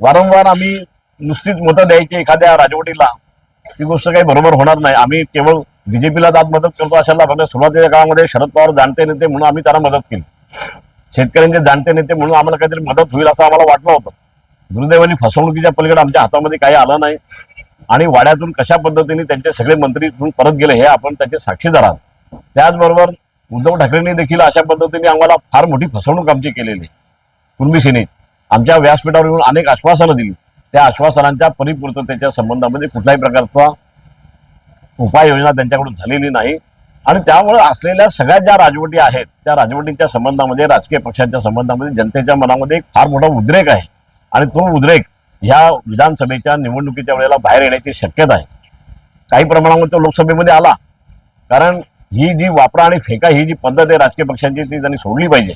वारंवार आम्ही नुसतीच मतं द्यायची एखाद्या राजवटीला. ती गोष्ट काही बरोबर होणार नाही. आम्ही केवळ बीजेपीला जात मदत करतो अशाला फक्त सुरुवातीच्या काळामध्ये शरद पवार जाणते नेते म्हणून आम्ही त्यांना मदत केली. शेतकऱ्यांचे जाणते नेते म्हणून आम्हाला काहीतरी मदत होईल असं आम्हाला वाटलं होतं. दुर्दैवाने फसवणुकीच्या पलीकडे आमच्या हातामध्ये काही आलं नाही. आणि वाड्यातून कशा पद्धतीने त्यांचे सगळे मंत्री परत गेले हे आपण त्याचे साक्षीदार आहोत त्याचबरोबर उद्धव ठाकरेंनी देखील अशा पद्धतीने आम्हाला फार मोठी फसवणूक आमची केलेली. कुणबी सेनेची. आमच्या व्यासपीठावर येऊन अनेक आश्वासनं दिली. त्या आश्वासनांच्या परिपूर्ततेच्या संबंधामध्ये कुठल्याही प्रकारचा उपाययोजना त्यांच्याकडून झालेली नाही. आणि त्यामुळे असलेल्या सगळ्या ज्या राजवटी आहेत त्या राजवटींच्या संबंधामध्ये राजकीय पक्षांच्या संबंधामध्ये जनतेच्या मनामध्ये एक फार मोठा उद्रेक आहे. आणि तो उद्रेक ह्या विधानसभेच्या निवडणुकीच्या वेळेला बाहेर येण्याची शक्यता आहे. काही प्रमाणामध्ये तो लोकसभेमध्ये आला. कारण ही जी वापरा आणि फेका ही जी पद्धत आहे राजकीय पक्षांची ती त्यांनी सोडली पाहिजे.